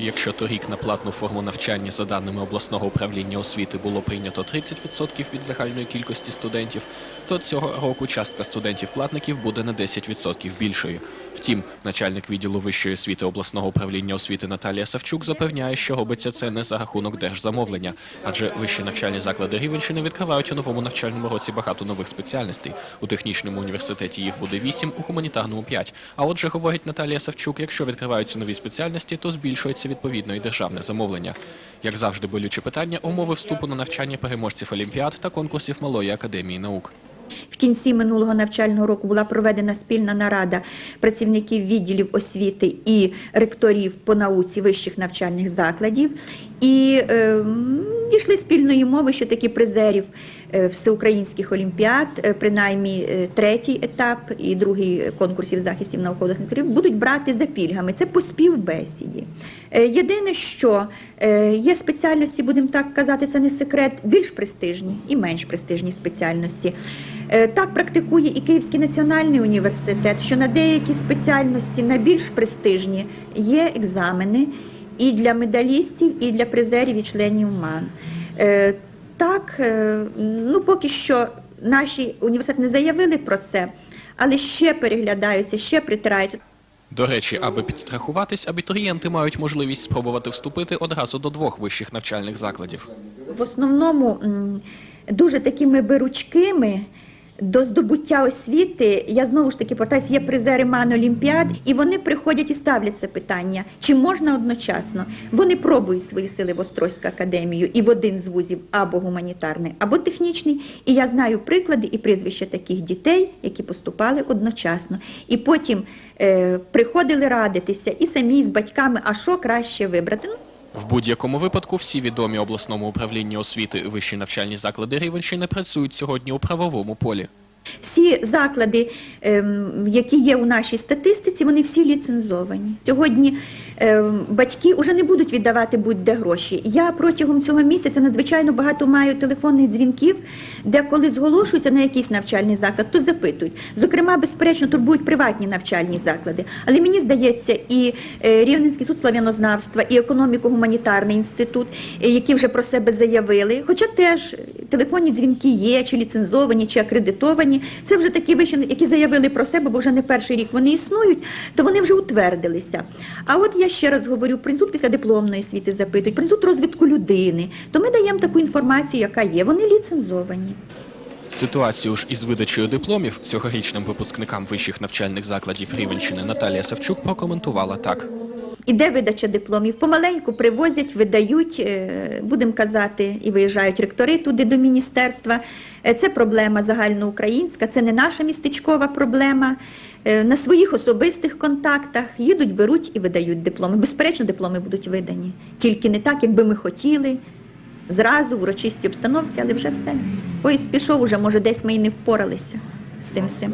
Якщо торік на платну форму навчання, за даними обласного управління освіти, було прийнято 30% від загальної кількості студентів, то цього року частка студентів-платників буде на 10% більшою. Втім, начальник відділу вищої освіти обласного управління освіти Наталія Савчук запевняє, що робиться це не за рахунок держзамовлення, адже вищі навчальні заклади Рівенщини відкривають у новому навчальному році багато нових спеціальностей. У технічному університеті їх буде 8, у гуманітарному 5. А отже, говорить Наталія Савчук, якщо відкриваються нові спеціальності, то збільшується відповідно і державне замовлення. Як завжди, болюче питання умови вступу на навчання переможців олімпіад та конкурсів малої академії наук. В кінці минулого навчального року була проведена спільна нарада працівників відділів освіти і ректорів по науці вищих навчальних закладів. І е, дійшли спільної мови, що такі призерів всеукраїнських олімпіад, е, принаймні е, третій етап і другий конкурсів захистів науково-дослідних будуть брати за пільгами. Це по співбесіді. Е, Єдине, що е, є спеціальності, будемо так казати, це не секрет, більш престижні і менш престижні спеціальності. Е, Так практикує і Київський національний університет, що на деякі спеціальності, на більш престижні, є екзамени і для медалістів, і для призерів і членів МАН. Так, е, ну поки що наші університети не заявили про це, але ще переглядаються, ще притираються. До речі, аби підстрахуватись, абітурієнти мають можливість спробувати вступити одразу до двох вищих навчальних закладів. в основному дуже такими беручкими до здобуття освіти. Я знову ж таки повертаюсь, є призери МАН Олімпіад, і вони приходять і ставлять це питання, чи можна одночасно. Вони пробують свої сили в Острозьку академію і в один з вузів або гуманітарний, або технічний. І я знаю приклади і прізвища таких дітей, які поступали одночасно. І потім е, приходили радитися і самі з батьками, а що краще вибрати. Ну, В будь-якому випадку всі відомі обласному управлінню освіти вищі навчальні заклади Рівенщини працюють сьогодні у правовому полі. Всі заклади, ем, які є у нашій статистиці, вони всі ліцензовані. Сьогодні батьки вже не будуть віддавати будь-де гроші. Я протягом цього місяця надзвичайно багато маю телефонних дзвінків, де коли зголошуються на якийсь навчальний заклад, то запитують. Зокрема, безперечно, турбують приватні навчальні заклади. Але мені здається, і е, Рівненський суд слав'янознавства, і економіко-гуманітарний інститут, е, які вже про себе заявили, хоча теж телефонні дзвінки є, чи ліцензовані, чи акредитовані. Це вже такі вищі, які заявили про себе, бо вже не перший рік вони існують, то вони вже утвердилися. А от я ще раз говорю, про інститут після дипломної освіти запитують, про інститут розвитку людини. То ми даємо таку інформацію, яка є. Вони ліцензовані. Ситуацію ж із видачею дипломів цьогорічним випускникам вищих навчальних закладів Рівенщини Наталія Савчук прокоментувала так. Іде видача дипломів. Помаленьку привозять, видають, е, будемо казати, і виїжджають ректори туди до міністерства. Е, Це проблема загальноукраїнська, це не наша містечкова проблема. Е, На своїх особистих контактах їдуть, беруть і видають дипломи. Безперечно, дипломи будуть видані. Тільки не так, як би ми хотіли. Зразу в урочистій обстановці, але вже все. Поїзд пішов, уже може десь ми і не впоралися з тим всім.